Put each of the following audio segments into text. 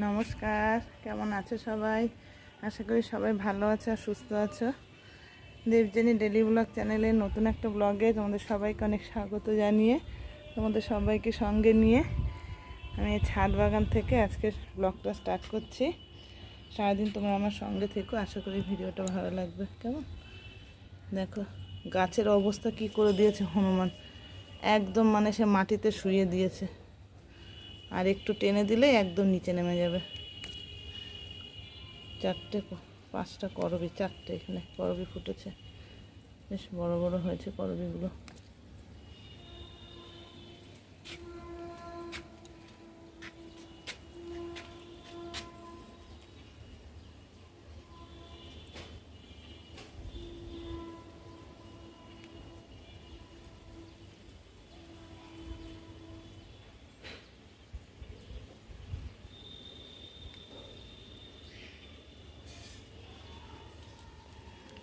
নমস্কার, কেমন আছো সবাই? আশা করি সবাই ভালো আছো আর সুস্থ আছো। দেবজানি ডেলি ব্লগ চ্যানেলে নতুন একটা ব্লগে তোমাদের সবাইকে অনেক স্বাগত জানিয়ে, তোমাদের সবাইকে সঙ্গে নিয়ে আমি ছাদ বাগান থেকে আজকে ব্লগটা স্টার্ট করছি। সারাদিন তোমরা আমার সঙ্গে থেকো, আশা করি ভিডিওটা ভালো লাগবে। কেমন? দেখো, গাছের অবস্থা কি করে দিয়েছে হনুমান। একদম মানে সে মাটিতে শুয়ে দিয়েছে। আর একটু টেনে দিলে একদম নিচে নেমে যাবে। চারটে পাঁচটা করবি, চারটে এখানে করবি ফুটেছে। বেশ বড় বড় হয়েছে করবিগুলো।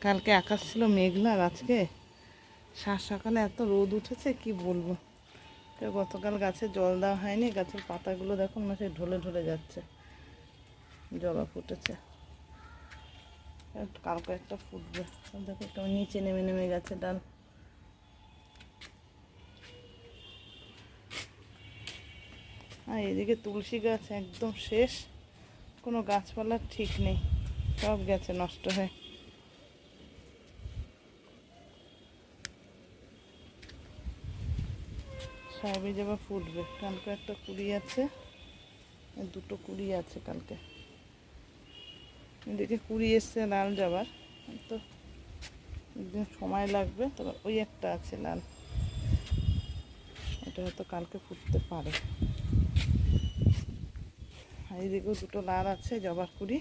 কালকে আকাশ ছিল মেঘলা আজকে সাত সকালে এত রোদ উঠেছে, কি বলব? গতকাল গাছে জল দেওয়া হয়নি, গাছের পাতাগুলো দেখো না হচ্ছে ঢলে ঢলে যাচ্ছে, জবা ফুটেছে। কালকে একটা ফুটবে, দেখো কেমন নিচে নেমে নেমে গেছে ডাল। আর এদিকে তুলসী গাছ একদম শেষ, কোনো গাছপালার ঠিক নেই, সব গেছে নষ্ট হয়ে। সাহেবি যাবা ফুটবে। কালকে একটা কুড়ি আছে, দুটো কুড়ি আছে কালকে। এদিকে কুড়ি এসছে লাল যাবার, তো একদিন সময় লাগবে, তবে ওই একটা আছে লাল। এটা হয়তো কালকে ফুটতে পারে। আর এইদিকেও দুটো লাল আছে জবার কুড়ি।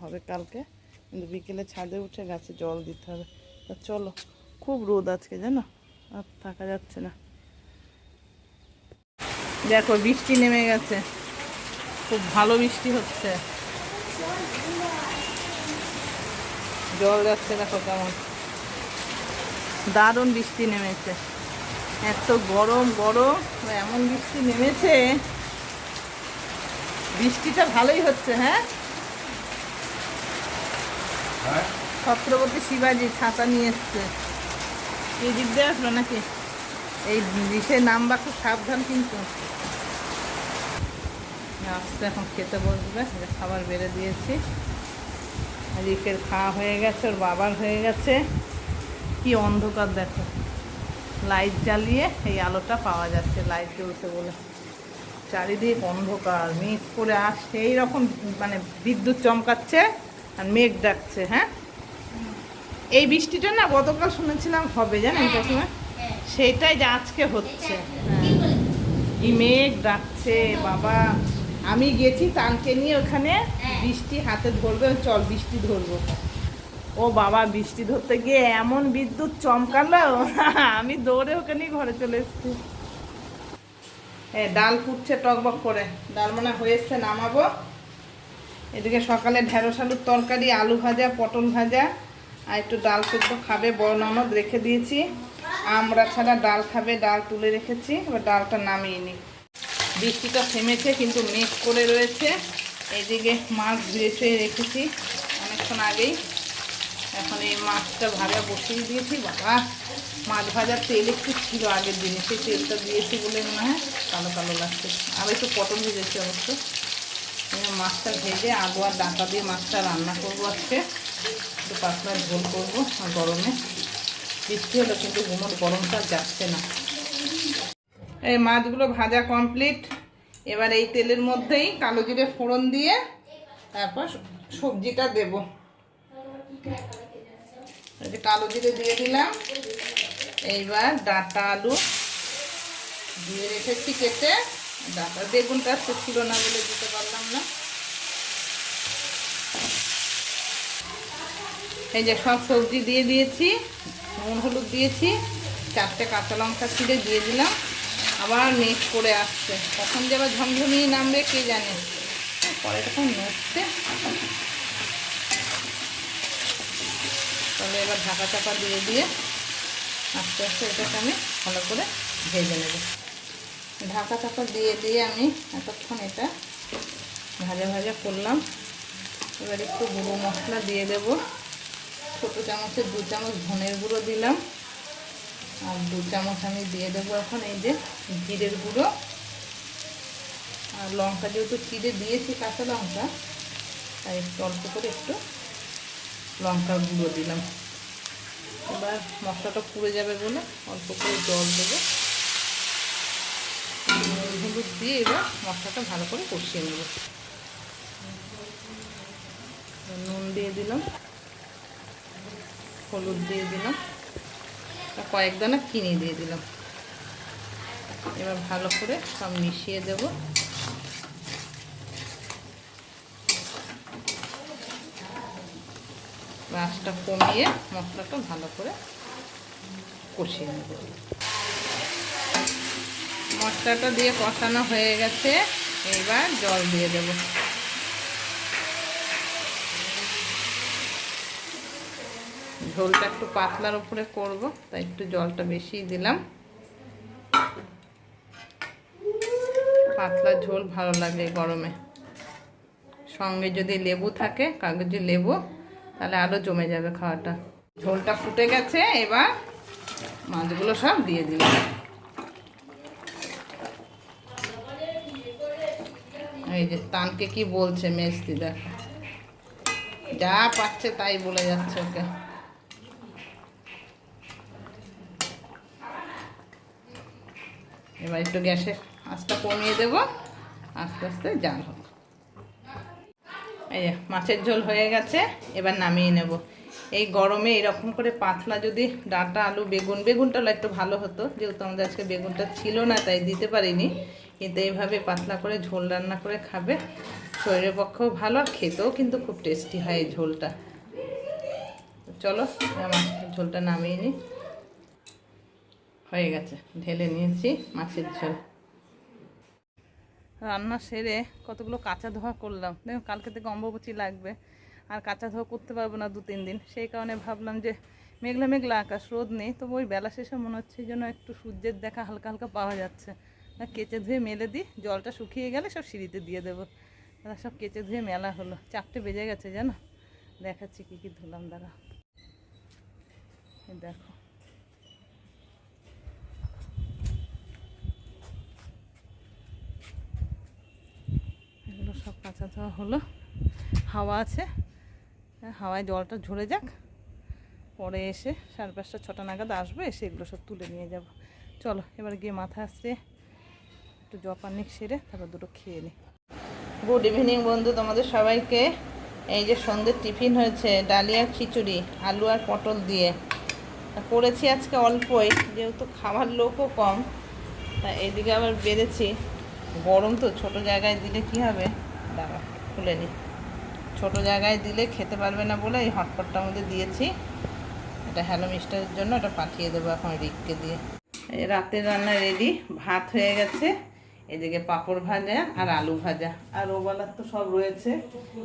হবে কালকে। কিন্তু বিকেলে ছাদে উঠে গাছে জল দিতে হবে। তা চলো, খুব রোদ আজকে, জানো? আর থাকা যাচ্ছে না। দেখো বৃষ্টি নেমে গেছে। খুব ভালো বৃষ্টি হচ্ছে। জল যাচ্ছে দেখো কেমন। দারুণ বৃষ্টি নেমেছে। এত গরম গরম এমন বৃষ্টি নেমেছে। বৃষ্টিটা ভালোই হচ্ছে হ্যাঁ? ছত্রপতি শিবাজি ছাতা নিয়ে এসছে। এই দিক দিয়ে আসলো নাকি? এই বিষে নামবা খুব সাবধান কিন্তু। আসতে এখন খেতে বসবে খাবার বেড়ে দিয়েছি। রিকের খাওয়া হয়ে গেছে ওর বাবার হয়ে গেছে। কি অন্ধকার দেখো। লাইট জ্বালিয়ে এই আলোটা পাওয়া যাচ্ছে লাইট জ্বলছে বলে। চারিদিক অন্ধকার মেঘ করে আর সেই রকম মানে বিদ্যুৎ চমকাচ্ছে আর মেঘ ডাকছে হ্যাঁ? এই বৃষ্টিটা না গতকাল শুনেছিলাম হবে জানেন? কাকিমা সেটাই যে আজকে হচ্ছে। এই ডাকছে, বাবা। আমি গেছি তানকে নিয়ে ওখানে, বৃষ্টি হাতে ধরবে চল বৃষ্টি ধরবো। ও বাবা, বৃষ্টি ধরতে গিয়ে এমন বিদ্যুৎ চমকালো, আমি দৌড়ে ওকে নিয়ে ঘরে চলে এসেছি। হ্যাঁ ডাল ফুটছে টকবক করে। ডাল মানে হয়েছে নামাবো। এদিকে সকালে ঢেঁড়স আলুর তরকারি, আলু ভাজা, পটল ভাজা, আর একটু ডাল সেদ্ধ খাবে বড় ননদ রেখে দিয়েছি। আমরা ছাড়া ডাল খাবে, ডাল তুলে রেখেছি, এবার ডালটা নামিয়ে নিই। বৃষ্টিটা থেমেছে, কিন্তু মেঘ করে রয়েছে। এদিকে মাছ ধুয়ে রেখেছি অনেকক্ষণ আগেই। এখন এই মাছটা ভাজা বসিয়ে দিয়েছি। বাবা, মাছ ভাজার তেল একটু ছিল আগের দিনে, সেই তেলটা দিয়েছি বলে মনে হয়। কালো কালো লাগছে। আর একটু পটল ভেজেছি অবশ্য। মাছটা ভেজে আলু আর ডাঁটা দিয়ে মাছটা রান্না করব আজকে। একটু পাতলা ঝোল করব গরমে। বৃষ্টি হলো কিন্তু গুমোট গরমটা যাচ্ছে না। এই মাছগুলো ভাজা কমপ্লিট এবার এই তেলের মধ্যেই কালো জিরে ফোড়ন দিয়ে তারপর সবজিটা দেব। কালো জিরে দিয়ে দিলাম। এইবার ডাঁটা আলু দিয়ে রেখেছি কেটে। ডাঁটা, বেগুনটা আজকে ছিল না বলে দিতে পারলাম না। এই যে সব সবজি দিয়ে দিয়েছি। নুন হলুদ দিয়েছি, চারটে কাঁচা লঙ্কা ছিঁড়ে দিয়ে দিলাম। আবার মিক্স করে আসছে। কখন যে আবার ঝমঝমিয়ে নামবে, কে জানে? পরে তখন নড়ছে তাহলে এবার ঢাকা চাপা দিয়ে দিয়ে আস্তে আস্তে এটাকে আমি ভালো করে ভেজে নেব। ঢাকা চাপা দিয়ে দিয়ে আমি এতক্ষণ এটা ভাজা ভাজা করলাম। এবার একটু গুঁড়ো মশলা দিয়ে দেব। ছোটো চামচের দু চামচ ধনের গুঁড়ো দিলাম। আর দু চামচ আমি দিয়ে দেবো এখন এই যে জিরের গুঁড়ো। আর লঙ্কা যেহেতু চিড়ে দিয়েছি কাঁচা লঙ্কা, তাই একটু অল্প করে একটু লঙ্কা গুঁড়ো দিলাম। এবার মশলাটা পুড়ে যাবে বলে অল্প করে জল দেবো। হলুদ দিয়ে এবার মশলাটা ভালো করে কষিয়ে নেব। নুন দিয়ে দিলাম। হলুদ দিয়ে দিলাম। আর কয়েক দানা চিনি দিয়ে দিলাম। এবার ভালো করে সব মিশিয়ে দেব। আঁচটা কমিয়ে মশলাটা ভালো করে কষিয়ে নেব। মশলাটা দিয়ে কষানো হয়ে গেছে। এইবার জল দিয়ে দেব। ঝোলটা একটু পাতলার উপরে করব, তাই একটু জলটা বেশি দিলাম। পাতলা ঝোল ভালো লাগে গরমে। সঙ্গে যদি লেবু থাকে, কাগজে লেবু, তাহলে আরও জমে যাবে খাওয়াটা। ঝোলটা ফুটে গেছে, এবার মাছগুলো সব দিয়ে দিলাম। এই যে তানকে কি বলছে মেজদি দেখো। যা পাচ্ছে তাই বলে যাচ্ছে ওকে। এবার একটু গ্যাসে আঁচটা কমিয়ে দেব। আস্তে আস্তে জাল হোক এই মাছের ঝোল হয়ে গেছে, এবার নামিয়ে নেব। এই গরমে এরকম করে পাতলা যদি ডাঁটা, আলু, বেগুন, বেগুনটা একটু ভালো হতো। যেহেতু আমাদের আজকে বেগুনটা ছিল না, তাই দিতে পারিনি। কিন্তু এইভাবে পাতলা করে ঝোল রান্না করে খাবে, শরীরের পক্ষেও ভালো আর খেতেও কিন্তু খুব টেস্টি হয় এই ঝোলটা। চলো আমার ঝোলটা নামিয়ে নিই। হয়ে গেছে। ঢেলে নিয়েছি মাছের ঝোল। রান্না সেরে কতগুলো কাঁচা ধোয়া করলাম। দেখুন, কালকে থেকে অম্বুবচি লাগবে। আর কাঁচা ধোয়া করতে পারব না দু তিন দিন। সেই কারণে ভাবলাম যে মেঘলা মেঘলা আকাশ, রোদ নেই। তবু ওই বেলা শেষে মনে হচ্ছে যেন একটু সূর্যের দেখা হালকা হালকা পাওয়া যাচ্ছে। কেচে ধুয়ে মেলে দিই। জলটা শুকিয়ে গেলে সব সিঁড়িতে দিয়ে দেবো। তারা সব কেচে ধুয়ে মেলা হলো। চারটে বেজে গেছে জানো? দেখাচ্ছি কী কী ধুলাম দাঁড়া দেখো এগুলো সব কাঁচা ধোয়া হলো। হাওয়া আছে। হাওয়ায় জলটা ঝরে যাক। পরে এসে সাড়ে পাঁচটা, ছটা নাগাদ আসব, এসে এগুলো সব তুলে নিয়ে যাব। চলো, এবার গিয়ে মাথা আসছে একটু জপানিক সেরে তারপর দুটো খেয়ে নিই গুড ইভিনিং বন্ধু তোমাদের সবাইকে। এই যে সন্ধ্যের টিফিন হয়েছে, ডালিয়া খিচুড়ি, আলু আর পটল দিয়ে। করেছি আজকে অল্পই, যেহেতু খাবার লোকও কম, তা এদিকে আবার বেড়েছি। গরম তো, ছোট জায়গায় দিলে কি হবে? দাঁড়া, খুলে নি। ছোট জায়গায় দিলে খেতে পারবে না বলে এই হটপটটার মধ্যে দিয়েছি। এটা হ্যালো মিস্টারের জন্য, এটা পাঠিয়ে দেবো এখন রিককে দিয়ে। এই রাতের রান্না রেডি ভাত হয়ে গেছে। এদিকে পাঁপড় ভাজা আর আলু ভাজা। আর ওবেলার তো সব রয়েছে।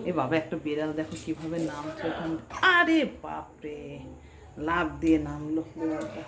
এ বাবা, একটা বিড়াল, দেখো কীভাবে নামছে ওখান। আরে বাপরে লাভ দিয়ে নামলো বিড়ালটা।